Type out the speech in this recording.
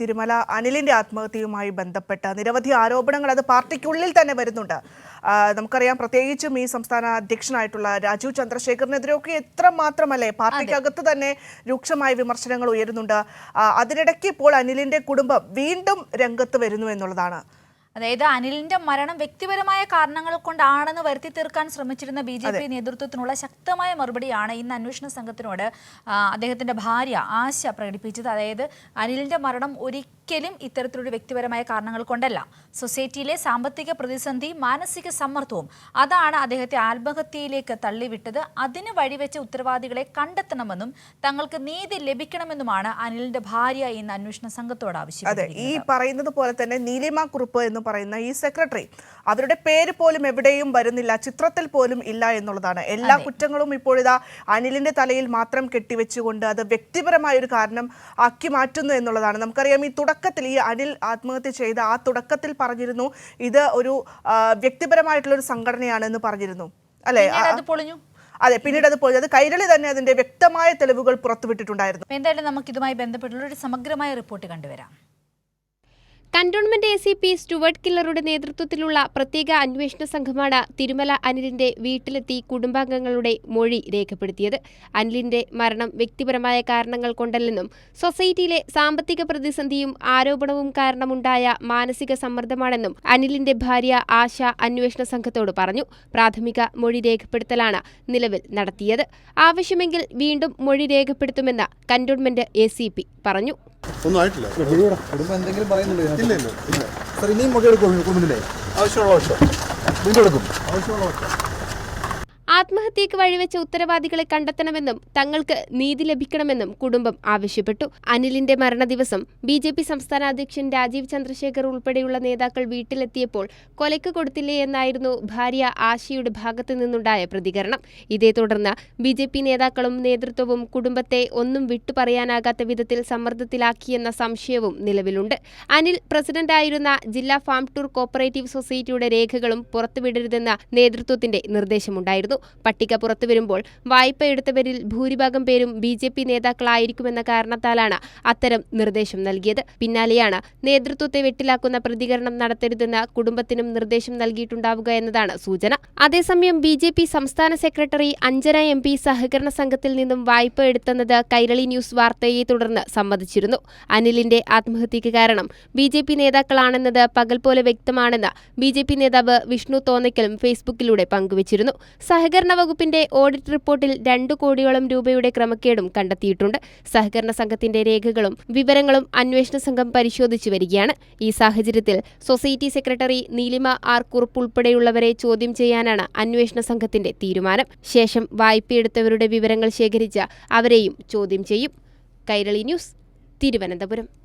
തിരുമല അനിലിന്റെ ആത്മഹത്യയുമായി ബന്ധപ്പെട്ട നിരവധി ആരോപണങ്ങൾ അത് പാർട്ടിക്കുള്ളിൽ തന്നെ വരുന്നുണ്ട്. നമുക്കറിയാം പ്രത്യേകിച്ചും ഈ സംസ്ഥാന അധ്യക്ഷനായിട്ടുള്ള രാജീവ് ചന്ദ്രശേഖറിനെതിരെയൊക്കെ എത്ര മാത്രമല്ലേ പാർട്ടിക്കകത്ത് തന്നെ രൂക്ഷമായ വിമർശനങ്ങൾ ഉയരുന്നുണ്ട്. അതിനിടയ്ക്ക് ഇപ്പോൾ അനിലിന്റെ കുടുംബം വീണ്ടും രംഗത്ത് വരുന്നു എന്നുള്ളതാണ്. അതായത് അനിലിന്റെ മരണം വ്യക്തിപരമായ കാരണങ്ങൾ കൊണ്ടാണെന്ന് വരുത്തി തീർക്കാൻ ശ്രമിച്ചിരുന്ന ബി ജെ പി നേതൃത്വത്തിനുള്ള ശക്തമായ മറുപടിയാണ് ഇന്ന് അന്വേഷണ സംഘത്തിനോട് അദ്ദേഹത്തിന്റെ ഭാര്യ ആശ പ്രകടിപ്പിച്ചത്. അതായത് അനിലിന്റെ മരണം ഒരിക്കലും ഇത്തരത്തിലൊരു വ്യക്തിപരമായ കാരണങ്ങൾ കൊണ്ടല്ല. സൊസൈറ്റിയിലെ സാമ്പത്തിക പ്രതിസന്ധി മാനസിക സമ്മർദ്ദവും അതാണ് അദ്ദേഹത്തെ ആത്മഹത്യയിലേക്ക് തള്ളിവിട്ടത്. അതിന് വഴിവെച്ച ഉത്തരവാദികളെ കണ്ടെത്തണമെന്നും തങ്ങൾക്ക് നീതി ലഭിക്കണമെന്നുമാണ് അനിലിന്റെ ഭാര്യ ഇന്ന് അന്വേഷണ സംഘത്തോട് അതെ ആവശ്യപ്പെട്ടത് ഈ പറയുന്നത് പോലെ തന്നെ നീലിമ കുറുപ്പ് എന്ന് പറയുന്ന ഈ സെക്രട്ടറി അവരുടെ പേര് പോലും എവിടെയും വരുന്നില്ല ചിത്രത്തിൽ പോലും ഇല്ല എന്നുള്ളതാണ്. എല്ലാ കുറ്റങ്ങളും ഇപ്പോഴിതാ അനിലിന്റെ തലയിൽ മാത്രം കെട്ടിവെച്ചുകൊണ്ട് അത് വ്യക്തിപരമായ ഒരു കാരണം ആക്കി മാറ്റുന്നു എന്നുള്ളതാണ്. നമുക്കറിയാം ഈ തുടക്കത്തിൽ ഈ അനിൽ ആത്മഹത്യ ചെയ്ത ആ തുടക്കത്തിൽ പറഞ്ഞിരുന്നു ഇത് ഒരു വ്യക്തിപരമായിട്ടുള്ള ഒരു സംഘടനയാണെന്ന് പറഞ്ഞിരുന്നു. അല്ലെ? അത് പൊളിഞ്ഞു. അതെ പിന്നീട് അത് പോയി അത് കൈരളി തന്നെ അതിന്റെ വ്യക്തമായ തെളിവുകൾ പുറത്തുവിട്ടിട്ടുണ്ടായിരുന്നു. എന്തായാലും നമുക്ക് ഇതുമായി ബന്ധപ്പെട്ടുള്ള ഒരു സമഗ്രമായ report കണ്ടുവരാം. Cantonment A C P Stuart കില്ലറുടെ നേതൃത്വത്തിലുള്ള പ്രത്യേക അന്വേഷണ സംഘമാണ് തിരുമല അനിലിന്റെ വീട്ടിലെത്തി കുടുംബാംഗങ്ങളുടെ മൊഴി രേഖപ്പെടുത്തിയത്. അനിലിന്റെ മരണം വ്യക്തിപരമായ കാരണങ്ങൾ കൊണ്ടല്ലെന്നും സൊസൈറ്റിയിലെ സാമ്പത്തിക പ്രതിസന്ധിയും ആരോപണവും കാരണമുണ്ടായ മാനസിക സമ്മർദ്ദമാണെന്നും അനിലിന്റെ ഭാര്യ ആശ അന്വേഷണ സംഘത്തോട് പറഞ്ഞു. പ്രാഥമിക മൊഴി രേഖപ്പെടുത്തലാണ് നിലവിൽ നടത്തിയത്. ആവശ്യമെങ്കിൽ വീണ്ടും മൊഴി രേഖപ്പെടുത്തുമെന്ന് കന്റോൺമെന്റ് എ പറഞ്ഞു. ഒന്നും ആയിട്ടില്ല. കുടുംബം എന്തെങ്കിലും പറയുന്നുണ്ടോ? ഇല്ല ഇല്ല ഇല്ല. സാർ ഇനിയും മൊഴി എടുക്കും കുടുംബത്തിലെ ആവശ്യമുള്ള വർഷം വീണ്ടും എടുക്കും. ആവശ്യമുള്ള വർഷം ആത്മഹത്യക്ക് വഴിവെച്ച ഉത്തരവാദികളെ കണ്ടെത്തണമെന്നും തങ്ങൾക്ക് നീതി ലഭിക്കണമെന്നും കുടുംബം ആവശ്യപ്പെട്ടു. അനിലിന്റെ മരണദിവസം ബി ജെ പി സംസ്ഥാന അധ്യക്ഷൻ രാജീവ് ചന്ദ്രശേഖർ ഉൾപ്പെടെയുള്ള നേതാക്കൾ വീട്ടിലെത്തിയപ്പോൾ കൊലയ്ക്ക് കൊടുത്തില്ലേ എന്നായിരുന്നു ഭാര്യ ആശയുടെ ഭാഗത്തു നിന്നുണ്ടായ പ്രതികരണം. ഇതേ തുടർന്ന് ബി ജെ പി നേതാക്കളും നേതൃത്വവും കുടുംബത്തെ ഒന്നും വിട്ടുപറയാനാകാത്ത വിധത്തിൽ സമ്മർദ്ദത്തിലാക്കിയെന്ന സംശയവും നിലവിലുണ്ട്. അനിൽ പ്രസിഡന്റായിരുന്ന ജില്ലാ ഫാം ടൂർ കോപ്പറേറ്റീവ് സൊസൈറ്റിയുടെ രേഖകളും പുറത്തുവിടരുതെന്ന നേതൃത്വത്തിന്റെ നിർദ്ദേശമുണ്ടായിരുന്നു. പട്ടിക പുറത്തു വരുമ്പോൾ വായ്പ എടുത്തവരിൽ ഭൂരിഭാഗം പേരും ബി ജെ പി നേതാക്കളായിരിക്കുമെന്ന കാരണത്താലാണ് അത്തരം നിർദ്ദേശം നൽകിയത്. പിന്നാലെയാണ് നേതൃത്വത്തെ വെട്ടിലാക്കുന്ന പ്രതികരണം നടത്തരുതെന്ന് കുടുംബത്തിനും നിർദ്ദേശം നൽകിയിട്ടുണ്ടാവുക എന്നതാണ് സൂചന. അതേസമയം ബി ജെ പി സംസ്ഥാന സെക്രട്ടറി അഞ്ജന എം പി സഹകരണ സംഘത്തിൽ നിന്നും വായ്പ എടുത്തെന്നത് കൈരളി ന്യൂസ് വാർത്തയെ തുടർന്ന് സമ്മതിച്ചിരുന്നു. അനിലിന്റെ ആത്മഹത്യക്ക് കാരണം ബി ജെ പി നേതാക്കളാണെന്നത് പകൽ പോലെ വ്യക്തമാണെന്ന് ബി ജെ പി നേതാവ് വിഷ്ണു തോന്നയ്ക്കലും ഫേസ്ബുക്കിലൂടെ പങ്കുവച്ചിരുന്നു. സഹകരണ വകുപ്പിന്റെ ഓഡിറ്റ് റിപ്പോർട്ടിൽ രണ്ടു കോടിയോളം രൂപയുടെ ക്രമക്കേടും കണ്ടെത്തിയിട്ടുണ്ട്. സഹകരണ സംഘത്തിന്റെ രേഖകളും വിവരങ്ങളും അന്വേഷണ സംഘം പരിശോധിച്ചു വരികയാണ്. ഈ സാഹചര്യത്തിൽ society secretary Neelima R Kurup ഉൾപ്പെടെയുള്ളവരെ ചോദ്യം ചെയ്യാനാണ് അന്വേഷണ സംഘത്തിന്റെ തീരുമാനം. ശേഷം വായ്പയെടുത്തവരുടെ വിവരങ്ങൾ ശേഖരിച്ച അവരെയും ചോദ്യം ചെയ്യും. കൈരളി ന്യൂസ് തിരുവനന്തപുരം.